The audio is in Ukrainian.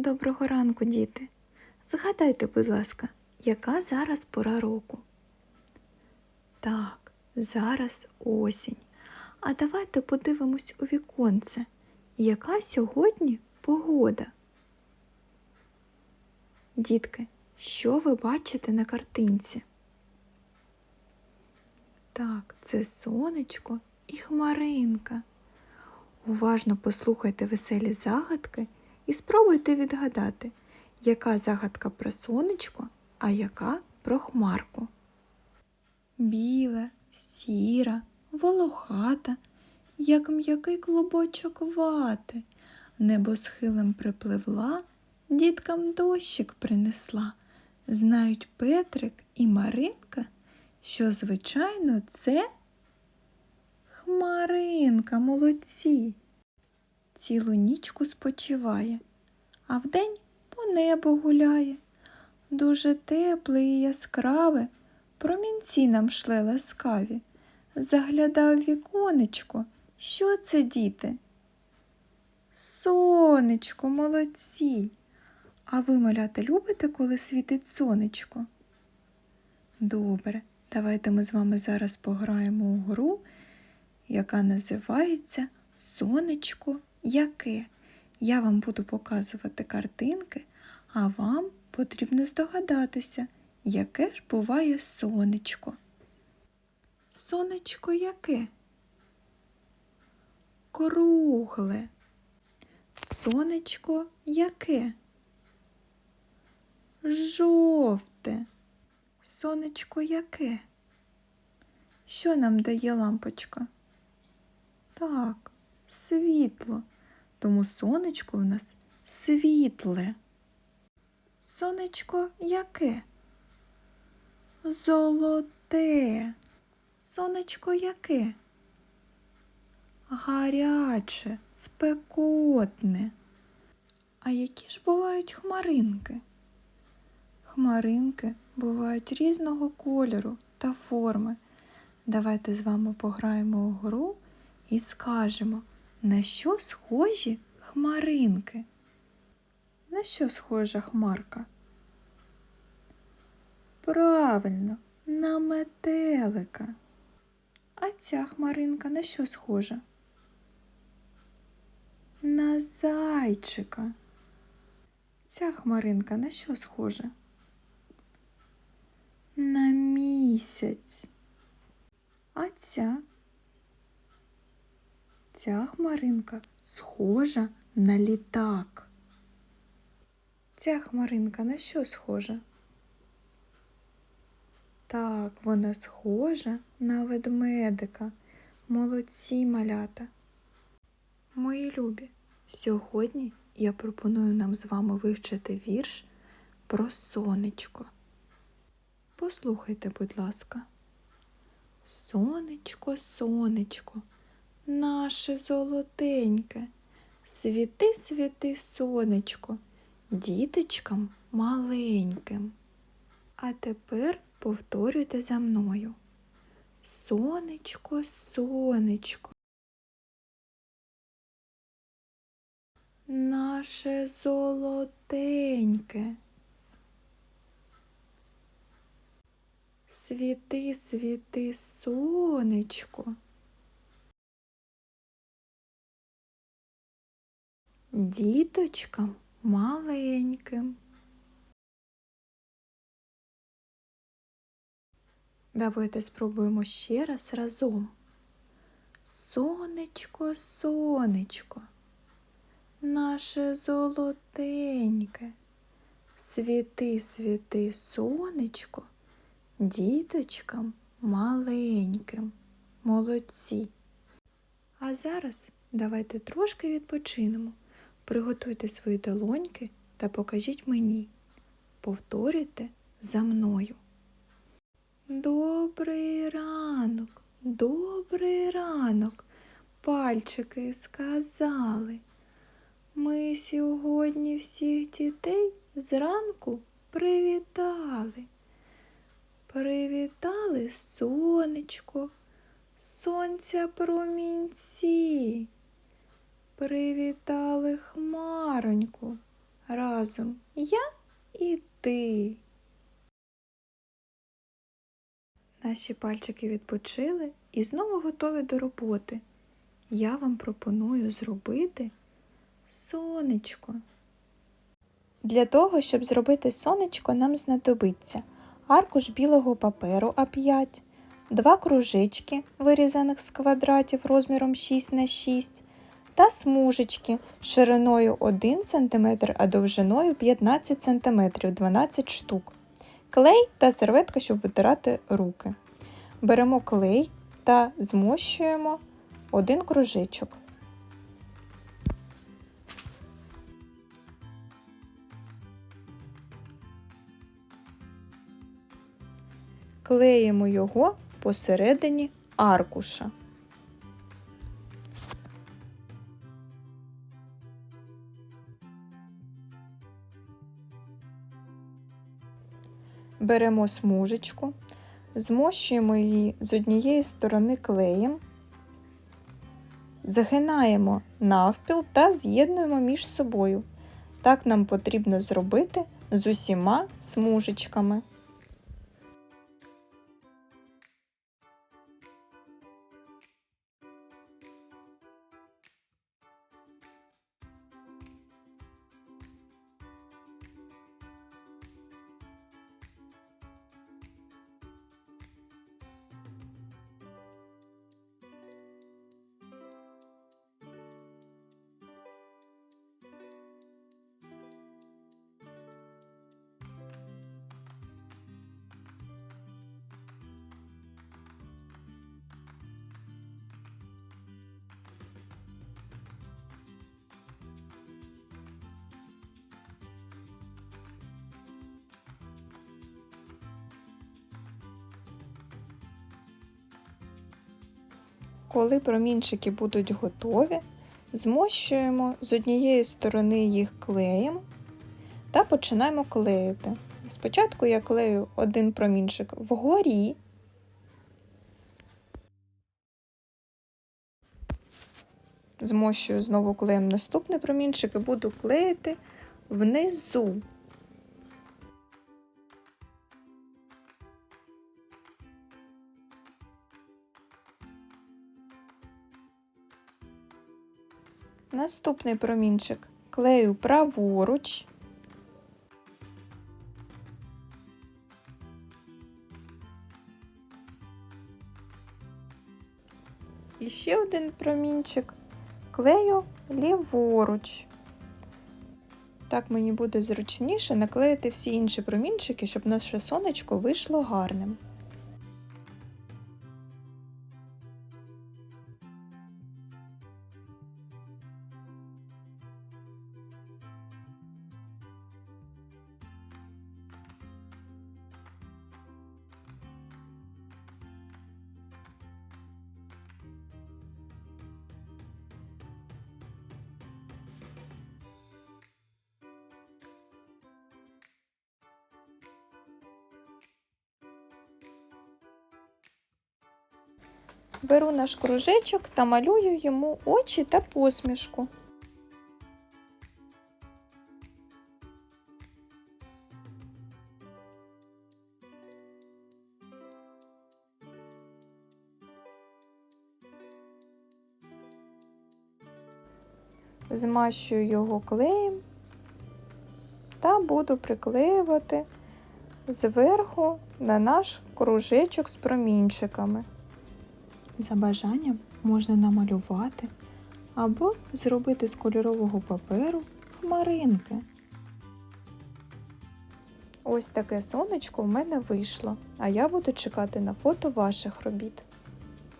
Доброго ранку, діти. Згадайте, будь ласка, яка зараз пора року? Так, зараз осінь. А давайте подивимось у віконце, яка сьогодні погода. Дітки, що ви бачите на картинці? Так, це сонечко і хмаринка. Уважно послухайте веселі загадки і спробуйте відгадати, яка загадка про сонечко, а яка про хмарку. Біла, сіра, волохата, як м'який клубочок вати, небосхилем припливла, діткам дощик принесла. Знають Петрик і Маринка, що, звичайно, це хмаринка молодці. Цілу нічку спочиває, а вдень по небу гуляє. Дуже тепле і яскраве, промінці нам шле ласкаві. Заглядав віконечко. Що це, діти? Сонечко, молодці. А ви, малята, любите, коли світить сонечко? Добре, давайте ми з вами зараз пограємо у гру, яка називається Сонечко яке. Я вам буду показувати картинки, а вам потрібно здогадатися, яке ж буває сонечко. Сонечко яке? Кругле. Сонечко яке? Жовте. Сонечко яке? Що нам дає лампочка? Так, світло. Тому сонечко у нас світле. Сонечко яке? Золоте. Сонечко яке? Гаряче, спекотне. А які ж бувають хмаринки? Хмаринки бувають різного кольору та форми. Давайте з вами пограємо у гру і скажемо, на що схожі хмаринки? На що схожа хмарка? Правильно, на метелика. А ця хмаринка на що схожа? На зайчика. Ця хмаринка на що схожа? На місяць. А ця? Ця хмаринка схожа на літак. Ця хмаринка на що схожа? Так, вона схожа на ведмедика. Молодці малята. Мої любі, сьогодні я пропоную нам з вами вивчити вірш про сонечко. Послухайте, будь ласка. Сонечко, сонечко, наше золотеньке, світи, світи, сонечко, діточкам маленьким. А тепер повторюйте за мною. Сонечко, сонечко. Наше золотеньке. Світи, світи, сонечко. Діточкам маленьким. Давайте спробуємо ще раз разом. Сонечко, сонечко, наше золотеньке, світи, світи, сонечко, діточкам маленьким, молодці. А зараз давайте трошки відпочинемо. Приготуйте свої долоньки та покажіть мені. Повторюйте за мною. Добрий ранок, добрий ранок, пальчики сказали. Ми сьогодні всіх дітей зранку привітали. Привітали сонечко, сонця промінці. Привітали хмароньку, разом я і ти. Наші пальчики відпочили і знову готові до роботи. Я вам пропоную зробити сонечко. Для того, щоб зробити сонечко, нам знадобиться аркуш білого паперу А5, два кружечки, вирізаних з квадратів розміром 6 на 6 та смужечки шириною 1 см, а довжиною 15 см 12 штук. Клей та серветка, щоб витирати руки. Беремо клей та змощуємо один кружечок. Клеїмо його посередині аркуша. Беремо смужечку, змощуємо її з однієї сторони клеєм, загинаємо навпіл та з'єднуємо між собою. Так нам потрібно зробити з усіма смужечками. Коли промінчики будуть готові, змощуємо з однієї сторони їх клеєм та починаємо клеїти. Спочатку я клею один промінчик вгорі, змощую знову клеєм наступний промінчик і буду клеїти внизу. Наступний промінчик клею праворуч. І ще один промінчик клею ліворуч. Так мені буде зручніше наклеїти всі інші промінчики, щоб наше сонечко вийшло гарним. Беру наш кружечок та малюю йому очі та посмішку. Змащую його клеєм та буду приклеювати зверху на наш кружечок з промінчиками. За бажанням можна намалювати або зробити з кольорового паперу хмаринки. Ось таке сонечко в мене вийшло, а я буду чекати на фото ваших робіт.